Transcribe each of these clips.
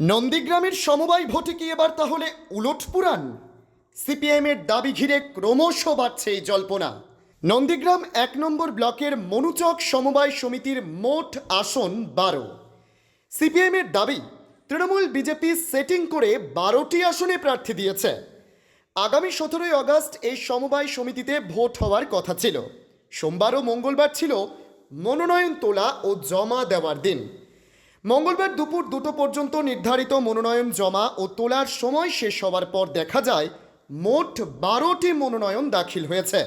নন্দীগ্রামের সমবায় ভোটে কি এবার তাহলে উলট পুরাণ? সিপিএমের দাবি ঘিরে ক্রমশ বাড়ছে এই জল্পনা। নন্দীগ্রাম এক নম্বর ব্লকের মনুচক সমবায় সমিতির মোট আসন বারো। সিপিএমের দাবি, তৃণমূল বিজেপি সেটিং করে বারোটি আসনে প্রার্থী দিয়েছে। আগামী সতেরোই আগস্ট এই সমবায় সমিতিতে ভোট হওয়ার কথা ছিল। সোমবার ও মঙ্গলবার ছিল মনোনয়ন তোলা ও জমা দেওয়ার দিন। মঙ্গলবার দুপুর দুটো পর্যন্ত নির্ধারিত মনোনয়ন জমা ও তোলার সময় শেষ হওয়ার পর দেখা যায়, মোট বারোটি মনোনয়ন দাখিল হয়েছে।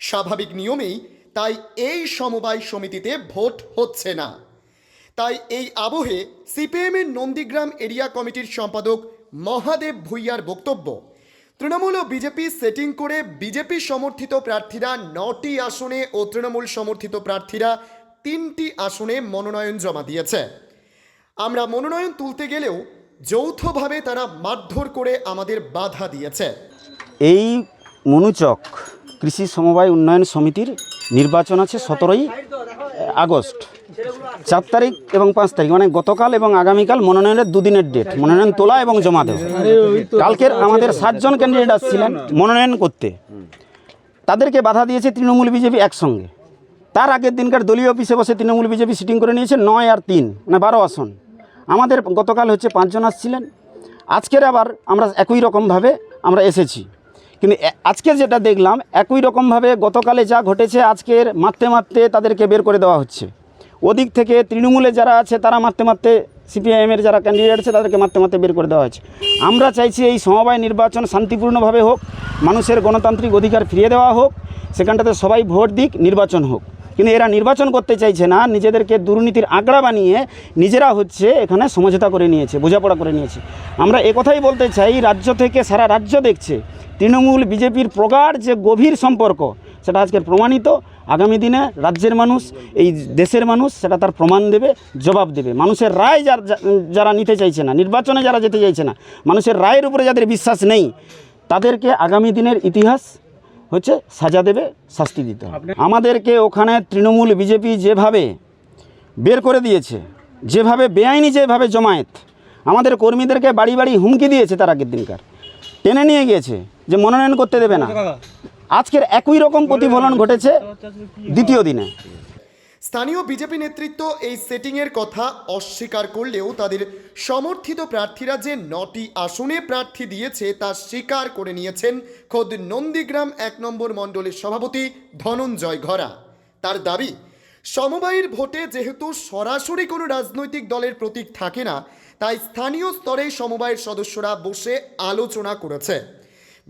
স্বাভাবিক নিয়মেই তাই এই সমবায় সমিতিতে ভোট হচ্ছে না। তাই এই আবহে সিপিএমের নন্দীগ্রাম এরিয়া কমিটির সম্পাদক মহাদেব ভুইয়ার বক্তব্য, তৃণমূল ও বিজেপি সেটিং করে বিজেপি সমর্থিত প্রার্থীরা নটি আসনে ও তৃণমূল সমর্থিত প্রার্থীরা তিনটি আসনে মনোনয়ন জমা দিয়েছে। আমরা মনোনয়ন তুলতে গেলেও যৌথভাবে তারা মারধর করে আমাদের বাধা দিয়েছে। এই মনুচক কৃষি সমবায় উন্নয়ন সমিতির নির্বাচন আছে সতেরোই আগস্ট। চার তারিখ এবং পাঁচ তারিখ মানে গতকাল এবং আগামীকাল মনোনয়নের দুদিনের ডেট মনোনয়ন তোলা এবং জমা দেওয়া। কালকের আমাদের সাতজন ক্যান্ডিডেট আসছিলেন মনোনয়ন করতে। তাদেরকে বাধা দিয়েছে তৃণমূল বিজেপি একসঙ্গে। তার আগের দিনকার দলীয় অফিসে বসে তৃণমূল বিজেপি সিটিং করে নিয়েছে নয় আর তিন মানে বারো আসন। আমাদের গতকাল হচ্ছে পাঁচজন আসছিলেন আজকের আবার আমরা একই রকমভাবে আমরা এসেছি। কিন্তু আজকে যেটা দেখলাম, একই রকমভাবে গতকালে যা ঘটেছে, আজকের মারতে মারতে তাদেরকে বের করে দেওয়া হচ্ছে। ওদিক থেকে তৃণমূলে যারা আছে, তারা মারতে মারতে সিপিআইএমের যারা ক্যান্ডিডেট আছে, তাদেরকে মারতে মারতে বের করে দেওয়া হচ্ছে আমরা চাইছি এই সমবায় নির্বাচন শান্তিপূর্ণভাবে হোক, মানুষের গণতান্ত্রিক অধিকার ফিরিয়ে দেওয়া হোক, সেখানটাতে সবাই ভোট দিক, নির্বাচন হোক। কিন্তু এরা নির্বাচন করতে চাইছে না, নিজেদেরকে দুর্নীতির আঁকড়া বানিয়ে নিজেরা হচ্ছে এখানে সমঝোতা করে নিয়েছে, বোঝাপড়া করে নিয়েছে। আমরা কথাই বলতে চাই, রাজ্য থেকে সারা রাজ্য দেখছে, তৃণমূল বিজেপির প্রগাঢ় যে গভীর সম্পর্ক, সেটা আজকের প্রমাণিত। আগামী দিনে রাজ্যের মানুষ, এই দেশের মানুষ, সেটা তার প্রমাণ দেবে, জবাব দেবে। মানুষের রায় যারা নিতে চাইছে না, নির্বাচনে যারা যেতে চাইছে না, মানুষের রায়ের উপরে যাদের বিশ্বাস নেই, তাদেরকে আগামী দিনের ইতিহাস হচ্ছে সাজা দেবে শাস্তি দিতে হবে আমাদেরকে ওখানে তৃণমূল বিজেপি যেভাবে বের করে দিয়েছে যেভাবে বেআইনি যেভাবে জমায়েত আমাদের কর্মীদেরকে বাড়ি বাড়ি হুমকি দিয়েছে তার আগের দিনকার টেনে নিয়ে গিয়েছে যে মনোনয়ন করতে দেবে না আজকের একই রকম প্রতিফলন ঘটেছে দ্বিতীয় দিনে স্থানীয় বিজেপি নেতৃত্ব এই সেটিংয়ের কথা অস্বীকার করলেও তাদের সমর্থিত প্রার্থীরা যে নটি আসনে প্রার্থী দিয়েছে তা স্বীকার করে নিয়েছেন খোদ নন্দীগ্রাম এক নম্বর মণ্ডলের সভাপতি ধনঞ্জয় ঘরা। তার দাবি, সমবায়ের ভোটে যেহেতু সরাসরি কোনো রাজনৈতিক দলের প্রতীক থাকে না, তাই স্থানীয় স্তরে সমবায়ের সদস্যরা বসে আলোচনা করেছে।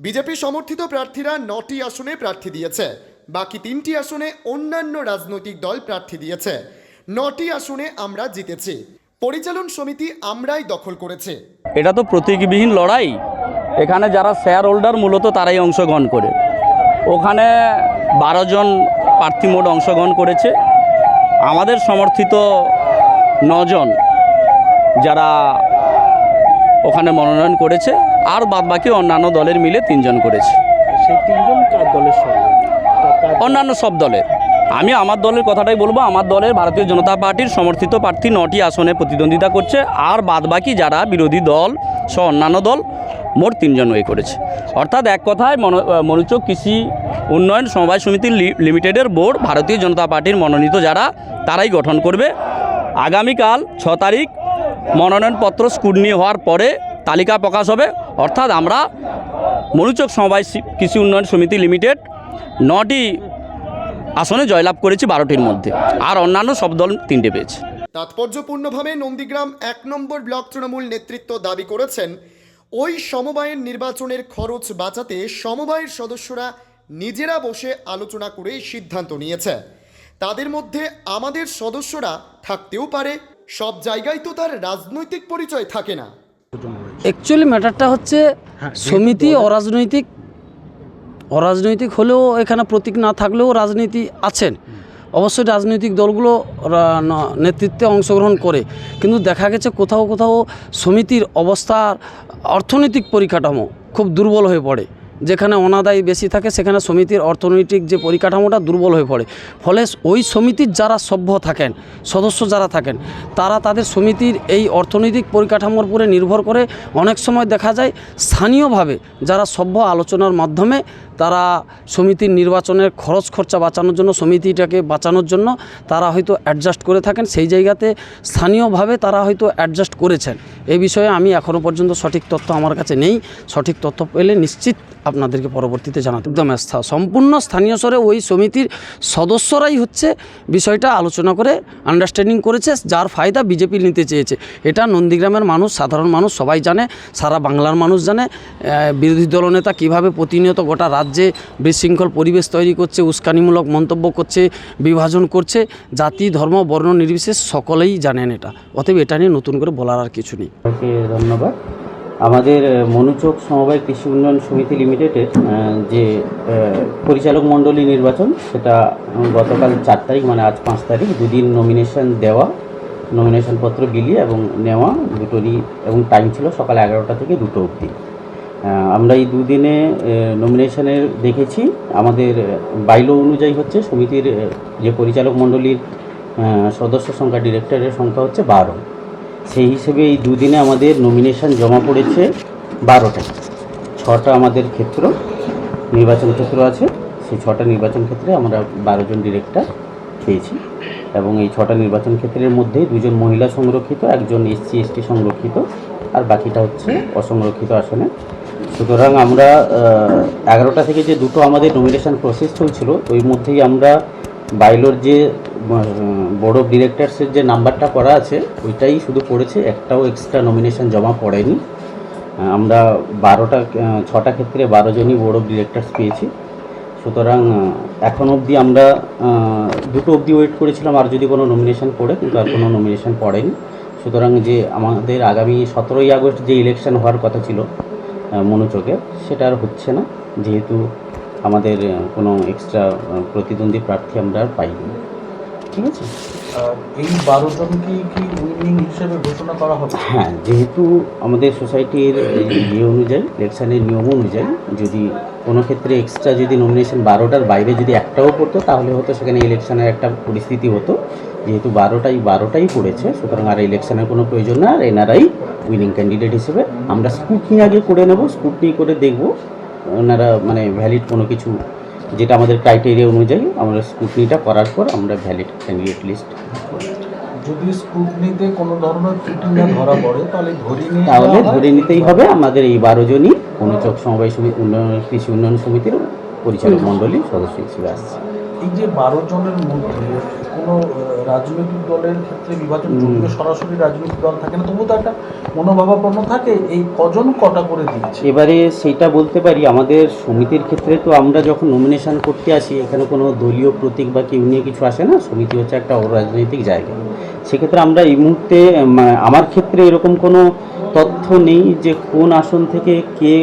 বিজেপি সমর্থিত প্রার্থীরা নটি আসনে প্রার্থী দিয়েছে। বাকি তিনটি আসনে অন্যান্য রাজনৈতিক দল প্রার্থী দিয়েছে। নটি আসনে আমরা জিতেছি। পরিচালন সমিতি আমরাই দখল করেছে। এটা তো প্রতীকবিহীন লড়াই। এখানে যারা শেয়ার হোল্ডার মূলত তারাই অংশগ্রহণ করে। ওখানে বারো জন প্রার্থী মোট অংশগ্রহণ করেছে। আমাদের সমর্থিত নজন যারা ওখানে মনোনয়ন করেছে। আর বাদবাকি অন্যান্য দলের মিলে তিনজন করেছে। সেই তিনজন কার দলের সঙ্গে? অন্যান্য সব দলের। আমি আমার দলের কথাটাই বলব, আমার দলের ভারতীয় জনতা পার্টির সমর্থিত প্রার্থী নটি আসনে প্রতিদ্বন্দ্বিতা করছে, আর বাদবাকি যারা বিরোধী দল সহ অন্যান্য দল মোট তিনজন ওই করেছে। অর্থাৎ এক কথায় মনো- মনোযোগ কৃষি উন্নয়ন সমবায় সমিতি লিমিটেডের বোর্ড ভারতীয় জনতা পার্টির মনোনীত যারা, তারাই গঠন করবে। আগামীকাল ছ তারিখ মনোনয়নপত্র স্কুটনি হওয়ার পরে তালিকা প্রকাশ হবে। অর্থাৎ আমরা মনুচক সমবায় কৃষি উন্নয়ন সমিতি লিমিটেড নটি আসনে জয়লাভ করেছি বারোটির মধ্যে। আর অন্যান্য সব দল তিনটে পেয়েছে। তাৎপর্যপূর্ণভাবে নন্দীগ্রাম এক নম্বর ব্লক তৃণমূল নেতৃত্ব দাবি করেছেন ওই সমবায়ের নির্বাচনের খরচ বাঁচাতে সমবায়ের সদস্যরা নিজেরা বসে আলোচনা করে সিদ্ধান্ত নিয়েছে। তাদের মধ্যে আমাদের সদস্যরা থাকতেও পারে সব জায়গায় তো তার রাজনৈতিক পরিচয় থাকে না। অ্যাকচুয়ালি ম্যাটারটা হচ্ছে সমিতি অরাজনৈতিক অরাজনৈতিক হলেও এখানে প্রতীক না থাকলেও রাজনীতি আছেন। অবশ্যই রাজনৈতিক দলগুলো নেতৃত্বে অংশগ্রহণ করে। কিন্তু দেখা গেছে কোথাও কোথাও সমিতির অবস্থার অর্থনৈতিক পরিকাঠামো খুব দুর্বল হয়ে পড়ে। যেখানে অনাদায়ী বেশি থাকে, সেখানে সমিতির অর্থনৈতিক যে পরিকাঠামোটা দুর্বল হয়ে পড়ে। ফলে ওই সমিতির যারা সভ্য থাকেন, সদস্য যারা থাকেন, তারা তাদের সমিতির এই অর্থনৈতিক পরিকাঠামোর উপরে নির্ভর করে অনেক সময় দেখা যায় স্থানীয়ভাবে যারা সভ্য আলোচনার মাধ্যমে তারা সমিতির নির্বাচনের খরচ খরচা বাঁচানোর জন্য, সমিতিটাকে বাঁচানোর জন্য তারা হয়তো অ্যাডজাস্ট করে থাকেন। সেই জায়গাতে স্থানীয়ভাবে তারা হয়তো অ্যাডজাস্ট করেছেন। এই বিষয়ে আমি এখনও পর্যন্ত সঠিক তথ্য আমার কাছে নেই। সঠিক তথ্য পেলে নিশ্চিত আপনাদেরকে পরবর্তীতে জানাতে একদম সম্পূর্ণ স্থানীয় স্তরে ওই সমিতির সদস্যরাই হচ্ছে বিষয়টা আলোচনা করে আন্ডারস্ট্যান্ডিং করেছে, যার ফায়দা বিজেপি নিতে চেয়েছে। এটা নন্দীগ্রামের মানুষ, সাধারণ মানুষ সবাই জানে, সারা বাংলার মানুষ জানে। বিরোধী দলনেতা কীভাবে প্রতিনিয়ত গোটা রাজ্যে বিশৃঙ্খল পরিবেশ তৈরি করছে, উস্কানিমূলক মন্তব্য করছে, বিভাজন করছে। জাতি, ধর্ম, বর্ণ নির্বিশেষ সকলেই জানেন এটা। অতএব এটা নিয়ে নতুন করে বলার আর কিছু নেই। সবাইকে ধন্যবাদ। আমাদের মনুচক সমবায় কৃষি উন্নয়ন সমিতি লিমিটেডের যে পরিচালক মণ্ডলী নির্বাচন, সেটা গতকাল চার তারিখ মানে আজ পাঁচ তারিখ, দুদিন নমিনেশন দেওয়া নমিনেশন পত্র বিলিয়ে এবং নেওয়া দুটোরই, এবং টাইম ছিল সকাল এগারোটা থেকে দুটো অবধি। আমরা এই দুদিনে নমিনেশনের দেখেছি। আমাদের বাইলো অনুযায়ী হচ্ছে সমিতির যে পরিচালক মণ্ডলীর সদস্য সংখ্যা ডিরেক্টরের সংখ্যা হচ্ছে বারো। সেই হিসেবে এই দুদিনে আমাদের নমিনেশন জমা পড়েছে বারোটা। ছটা আমাদের ক্ষেত্র নির্বাচন ক্ষেত্র আছে। সেই ছটা নির্বাচন ক্ষেত্রে আমরা বারো জন ডিরেক্টর পেয়েছি এবং এই ছটা নির্বাচন ক্ষেত্রের মধ্যে দুজন মহিলা সংরক্ষিত, একজন এসসি, এসটি সংরক্ষিত আর বাকিটা হচ্ছে অসংরক্ষিত আসনে। সুতরাং আমরা এগারোটা থেকে যে দুটো আমাদের নমিনেশন প্রসেস চলছিল, ওই মধ্যেই আমরা বাইলোর যে অফ ডিরেক্টরসের যে নাম্বারটা করা আছে, ওইটাই শুধু পড়েছে, একটাও এক্সট্রা নমিনেশন জমা পড়েনি। আমরা বারোটা ছটা ক্ষেত্রে বারো জনই বোর্ড অফ ডিরেক্টরস পেয়েছি। সুতরাং এখন অবধি আমরা দুটো অবধি ওয়েট করেছিলাম, আর যদি কোনো নমিনেশন পড়ে, কিন্তু আর কোনো নমিনেশন পড়েনি। সুতরাং যে আমাদের আগামী সতেরোই আগস্ট যে ইলেকশন হওয়ার কথা ছিল মনোচকের সেটা আর হচ্ছে না। যেহেতু আমাদের কোনো এক্সট্রা প্রতিদ্বন্দ্বী প্রার্থী আমরা আর পাইনি। ঠিক আছে? এই বারো জনকে কি উইনিং হিসেবে ঘোষণা করা হবে? হ্যাঁ যেহেতু আমাদের সোসাইটির ইয়ে অনুযায়ী ইলেকশনের নিয়ম অনুযায়ী, যদি কোনো ক্ষেত্রে এক্সট্রা যদি নমিনেশন বারোটার বাইরে যদি একটাও পড়তো, তাহলে হয়তো সেখানে ইলেকশনের একটা পরিস্থিতি হতো। যেহেতু বারোটাই বারোটাই পড়েছে, সুতরাং আর ইলেকশনের কোনো প্রয়োজন না, আর এনারাই উইনিং ক্যান্ডিডেট হিসেবে আমরা স্কুটনি আগে করে নেব স্কুটনি করে দেখব, ওনারা মানে ভ্যালিড কোনো কিছু যেটা আমাদের ক্রাইটেরিয়া অনুযায়ী আমরা স্কুটনিটা করার পর আমরা ভ্যালিড ক্যান্ডিডেট লিস্ট যদি স্ক্রুটনিতে কোনো ধরনের ত্রুটি না ধরা পড়ে তাহলে ধরে নিয়ে তাহলে ধরে নিতেই হবে আমাদের এই বারো জনই। অনুচক সমবায় সমিতি উন্নয়ন কৃষি উন্নয়ন সমিতির পরিচালক মণ্ডলী সদস্য হিসেবে আসছে। এই যে বারো জনের মধ্যে কোনো রাজনৈতিক দলের ক্ষেত্রে বিভাজন। যদিও সরাসরি রাজনৈতিক দল থাকে না তবুও তো একটা মনোভাবাপন্ন থাকে এই কজন কটা করে দিচ্ছে এবারে সেটা বলতে পারি আমাদের সমিতির ক্ষেত্রে তো আমরা যখন নমিনেশন করতে আসি এখানে কোনো দলীয় প্রতীক বা কেউ নিয়ে কিছু আসে না সমিতি হচ্ছে একটা অরাজনৈতিক জায়গা। সেক্ষেত্রে আমরা এই মুহূর্তে আমার ক্ষেত্রে এরকম কোনো তথ্য নেই যে কোন আসন থেকে কে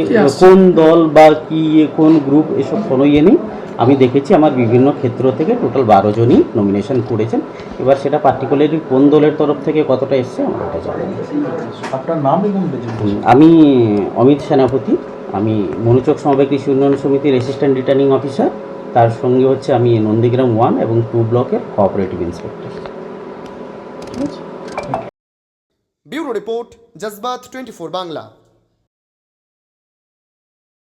কোন দল বা কি কোন গ্রুপ এসব কোনো ইয়ে নেই। আমি দেখেছি আমার বিভিন্ন ক্ষেত্র থেকে টোটাল বারো জনই নমিনেশন করেছেন। এবার সেটা পার্টিকুলারলি কোন দলের তরফ থেকে কতটা এসছে আমরা এটা জানি আপনার নাম এবং আমি অমিত সেনাপতি। আমি মনুচক সমবায় কৃষি উন্নয়ন সমিতির অ্যাসিস্ট্যান্ট রিটার্নিং অফিসার তার সঙ্গে হচ্ছে আমি নন্দীগ্রাম ওয়ান এবং টু ব্লকের cooperative inspector bureau report Jazbaat twenty four Bangla.